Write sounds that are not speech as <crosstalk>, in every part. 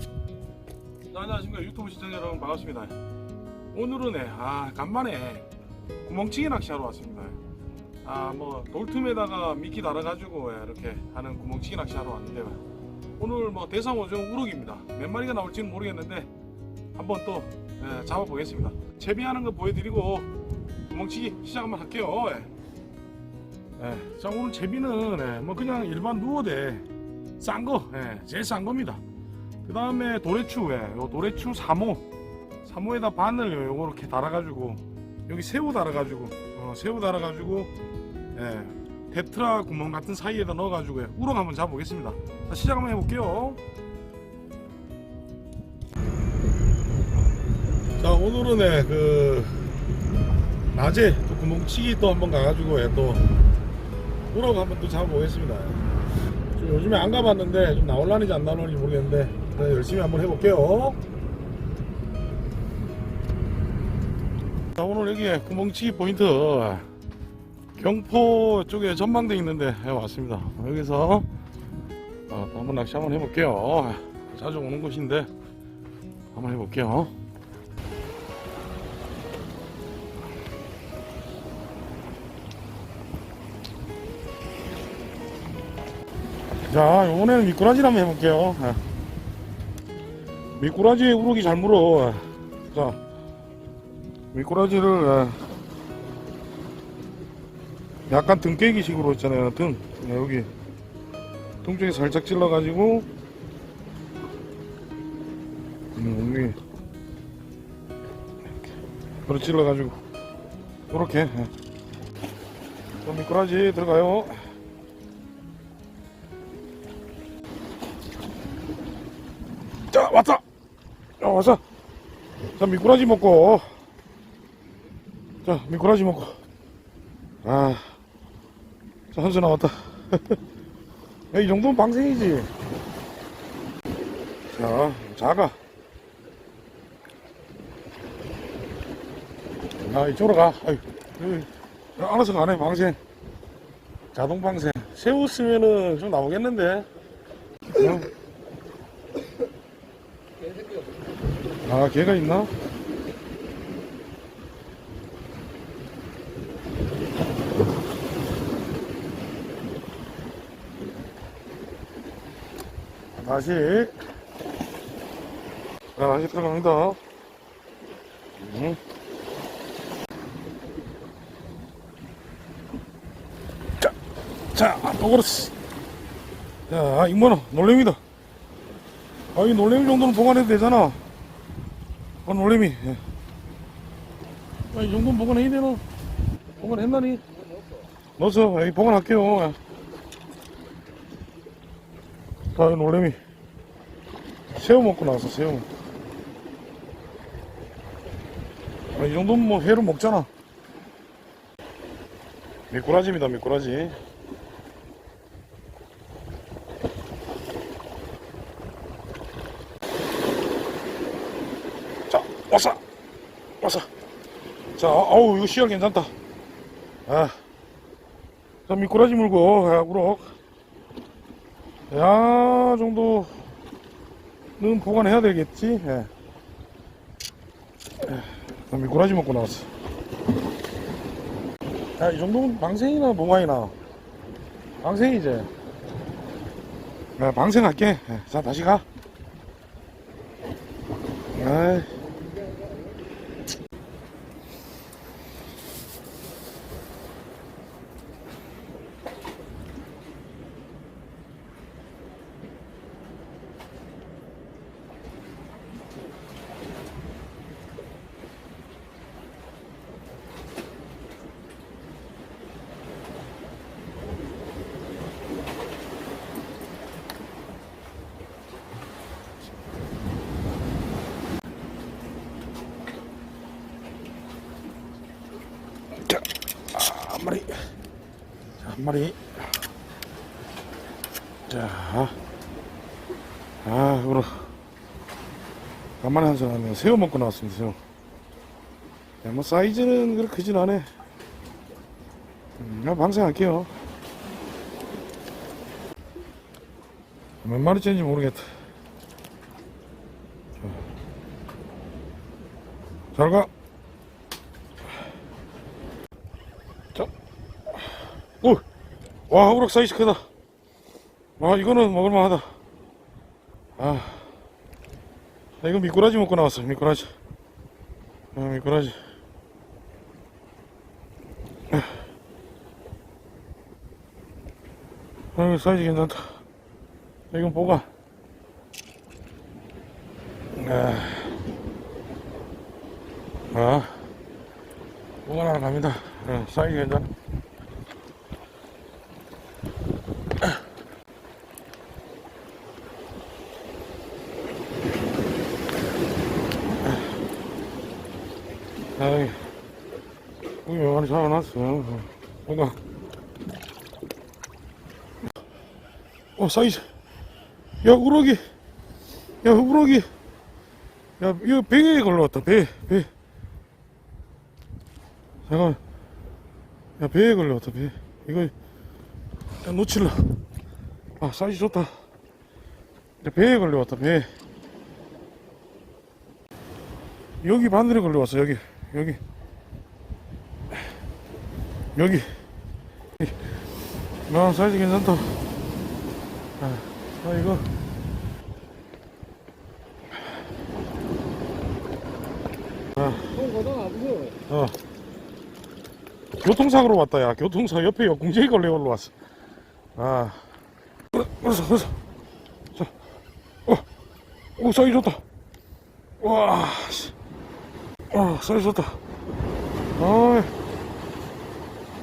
자, 안녕하십니까 유튜브 시청자 여러분 반갑습니다. 오늘은 네, 아 간만에 구멍치기 낚시하러 왔습니다. 아뭐 돌틈에다가 미끼 달아가지고 예, 이렇게 하는 구멍치기 낚시하러 왔는데 오늘 뭐 대상어종 우럭입니다. 몇 마리가 나올지는 모르겠는데 한번 또 예, 잡아보겠습니다. 채비하는 거 보여드리고 구멍치기 시작 한번 할게요. 예. 예, 자 오늘 채비는 예, 뭐 그냥 일반 누어대 싼 거, 예, 제일 싼 겁니다. 그 다음에 도래추, 예, 요 도래추 3호, 3호에다 바늘 요- 요거 이렇게 달아가지고 여기 새우 달아가지고, 어, 새우 달아가지고, 예, 테트라 구멍 같은 사이에다 넣어가지고 예, 우럭 한번 잡아보겠습니다. 자, 시작 한번 해볼게요. 자, 오늘은 예, 그 낮에 또 구멍치기 또 한번 가가지고 예, 또 우럭 한번 또 잡아보겠습니다. 좀 요즘에 안 가봤는데 좀 나올라는지 안 나올라는지 모르겠는데 네, 열심히 한번 해볼게요. 자, 오늘 여기 구멍치기 포인트 경포 쪽에 전망대 있는데 왔습니다. 여기서 어, 또 한번 낚시 한번 해볼게요. 자주 오는 곳인데 한번 해볼게요. 자, 이번에는 미꾸라지를 한번 해볼게요. 예. 미꾸라지 우럭이 잘 물어. 자, 미꾸라지를 예, 약간 등 깨기 식으로 있잖아요. 등. 예, 여기. 등 쪽에 살짝 찔러가지고, 음, 여기. 그렇게 찔러가지고, 이렇게. 예. 자, 미꾸라지 들어가요. 자 왔어 자 미꾸라지 먹고. 자 미꾸라지 먹고. 아자 한수 나왔다. <laughs> 야, 이 정도면 방생이지. 자 작아 아 이쪽으로 가. 아이, 에이, 알아서 가네 방생. 자동 방생. 새우 쓰면은 좀 나오겠는데? 어? 아, 걔가 있나? 다시. 자, 다시 들어갑니다. 음. 자, 자, 또 그렇지. 자, 이모는 놀래미다. 아, 이 놀래미 정도는 보관해도 되잖아. 아, 놀래미. 예. 아, 이 정도는 보관해야 되나? 보관했나니? 넣어서, 여기 보관할게요. 예. 자, 이 놀래미. 새우 먹고 나왔어, 새우. 아, 이 정도면 뭐 회로 먹잖아. 미꾸라지입니다, 미꾸라지. 자, 왔어! 왔어! 자, 어우, 이거 시야 괜찮다. 아. 자, 미꾸라지 물고, 야, 우럭. 야, 정도는 보관해야 되겠지? 예. 자, 미꾸라지 먹고 나왔어. 야, 이 정도면 방생이나 봉화이나. 방생이지. 야, 방생할게. 예, 자, 다시 가. 아이. 한 마리. 자, 아, 오늘 간만에 한잔 하면 새우 먹고 나왔습니다, 새우. 야, 뭐 사이즈는 그렇게 크진 않아. 음, 방생할게요. 몇 마리째인지 모르겠다. 잘 가. 자. 오! 와, 우럭 사이즈 크다. 와, 이거는 먹을만하다. 아. 나 이거 미꾸라지 먹고 나왔어, 미꾸라지. 아, 미꾸라지. 아, 이거 사이즈 괜찮다. 이건 뭐가? 아. 아, 뭐가 하나 갑니다. 어, 사이즈 괜찮아. 아이, 우리 많이 잡아놨어. 뭐가? 어, 사이즈. 야, 우럭이. 야, 우럭이. 야, 이거 배에 걸려왔다, 배, 배. 잠깐만. 야, 배에 걸려왔다, 배. 이거, 야, 놓칠라. 아, 사이즈 좋다. 야, 배에 걸려왔다, 배. 여기 바늘에 걸려왔어, 여기. 여기. 여기. 아, 사이즈 괜찮다. 아, 아 이거. 어. 교통사고로 왔다, 야. 교통사고 옆에 역궁제이 걸려 올라왔어. 아. 어서, 어서. 자. 어. 오, 사이 좋다. 와, 씨. 어, 사이 좋다. 어이.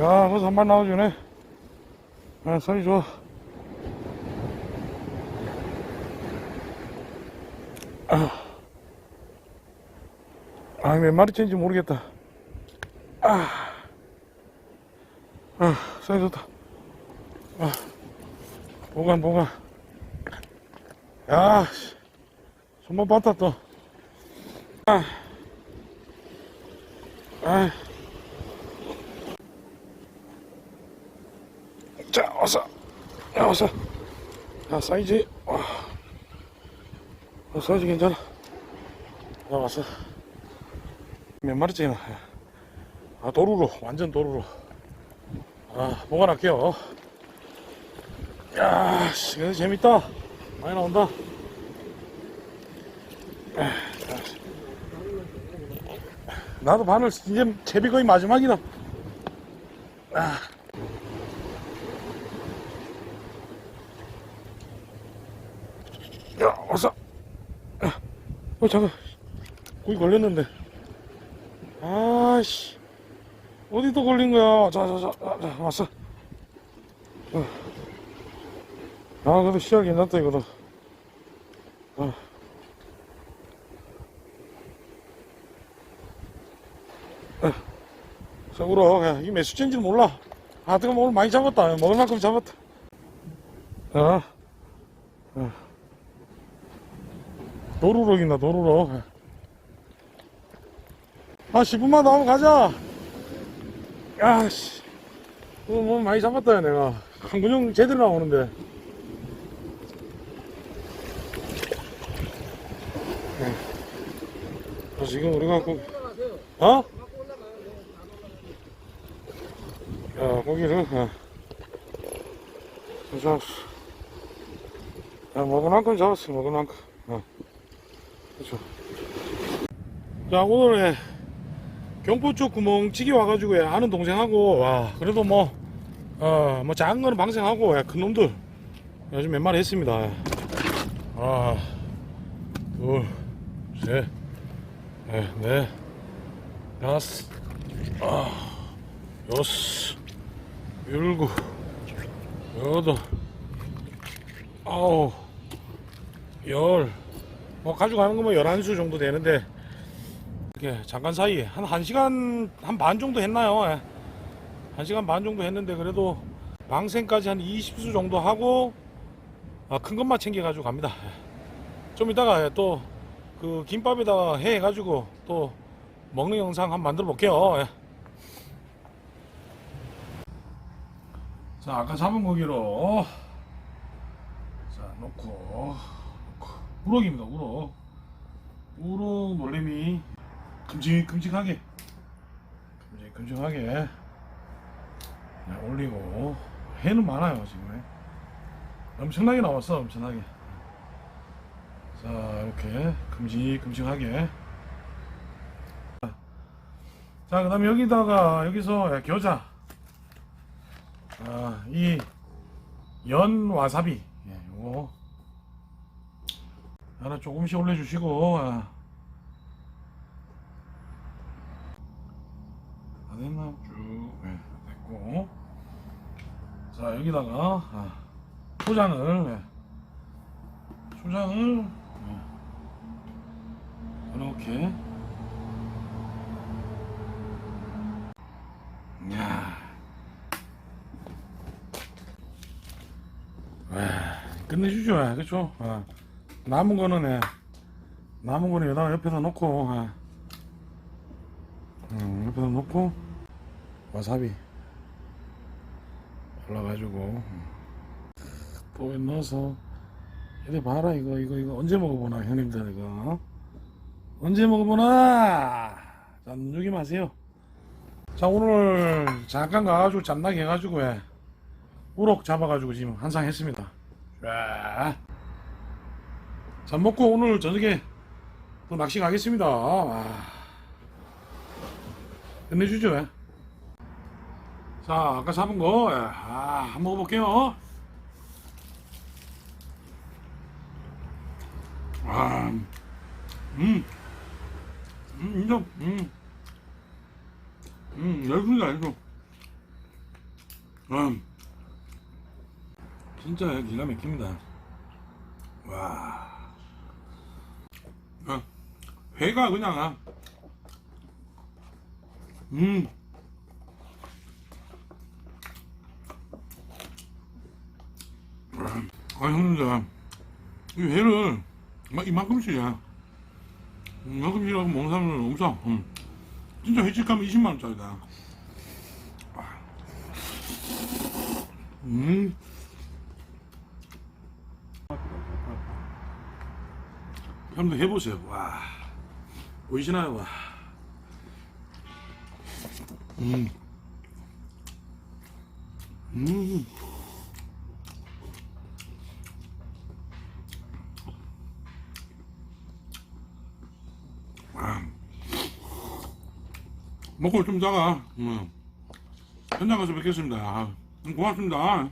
야, 벌써 한번 나와주네. 아, 사이 좋아. 아, 몇 마리째인지 모르겠다. 아, 아, 사이 좋다. 아, 보관, 보관. 야, 씨. 손만 봤다, 또. 아, 아. 자, 어서. 야, 어서. 야, 사이즈. 와. 어, 사이즈 괜찮아. 야, 왔어. 몇 마리째 나. 아, 도루로. 완전 도루로. 아, 보관할게요. 야, 씨, 이거 재밌다. 많이 나온다. 아, 나도 바늘 이제 채비 거의 마지막이다. 아. 야, 어서. 야, 어, 잠깐. 고기 걸렸는데. 아씨. 어디 또 걸린 거야? 자, 자, 자, 자, 자 왔어. 어. 아, 그래도 시야 괜찮다, 이거도. 어. 이게 몇 수째인지 몰라. 아, 뜨거 오늘 많이 잡았다. 먹을 만큼 잡았다. 어. 어. 도루럭이나, 도루럭. 아, 10분만 더 하면 가자. 야, 씨. 오늘 뭐 많이 잡았다, 야, 내가. 한 근육 제대로 나오는데. 네. 아, 지금 우리가 꼭, 어? 야, 고기를, 어. 좀 잡았어. 야, 먹을 만큼 잡았어, 먹을 만큼. 어. 그렇죠. 자, 오늘, 경포 쪽 구멍치기 와가지고, 예, 아는 동생하고, 와, 그래도 뭐, 어, 뭐, 작은 거는 방생하고, 예, 큰 놈들, 요즘 몇 마리 했습니다. 예. 아, 둘, 셋, 넷, 넷, 다섯, 아, 여섯, 일곱, 여덟, 아홉, 열, 뭐 가져가는 거뭐 11수 정도 되는데 이렇게 잠깐 사이에 한 1시간 한 반 정도 했나요? 예. 1시간 반 정도 했는데 그래도 방생까지 한 20수 정도 하고 아, 큰 것만 챙겨 가지고 갑니다. 예. 좀 이따가 또 그 김밥에다가 해 가지고 또 먹는 영상 한번 만들어 볼게요. 자, 아까 잡은 고기로. 자, 놓고 놓고. 우럭입니다. 우럭. 우럭 놀래미. 큼직큼직하게. 큼직큼직하게. 네, 올리고. 해는 많아요 지금 엄청나게 나왔어 엄청나게. 자 이렇게 큼직큼직하게. 자 그 다음 에 여기다가 여기서 예, 겨자 아, 이연 와사비. 예, 요거 하나 조금씩 올려주시고 아. 다 됐나? 쭉 예, 됐고. 자 여기다가 아, 초장을 예, 초장을 예, 이렇게. 야 와, 끝내주죠 예, 그쵸 아, 남은 거는 예, 남은 거는 여기다가 옆에다 놓고 예. 음, 옆에다 놓고 와사비 올라가지고 음. 또에 넣어서 이래 봐라 이거 이거 이거 언제 먹어보나 형님들 이거 언제 먹어보나 자 눈주기 마세요 자 오늘 잠깐 가가지고 짬나게 해가지고 예. 우럭 잡아가지고 지금 한상 했습니다 자, 자 먹고 오늘 저녁에 또 낚시 가겠습니다 와. 끝내주죠 예. 자 아까 잡은 거 예. 아, 한번 먹어볼게요 아, 음, 음, 인정, 음, 음, 열분이다, 이거. 음, 진짜 기가 막힙니다. 와, 아, 회가 그냥, 아, 음, 아, 형님들, 이 회를 막 이만큼씩이야. 이만큼씩이라고 먹는 사람은 없어. 응. 진짜 회집 가면 20만원짜리다. 음. 한번 해보세요. 와. 보이시나요? 와. 음. 음. 아. 먹고 좀 자가. 음. 현장 가서 뵙겠습니다. 아, 고맙습니다.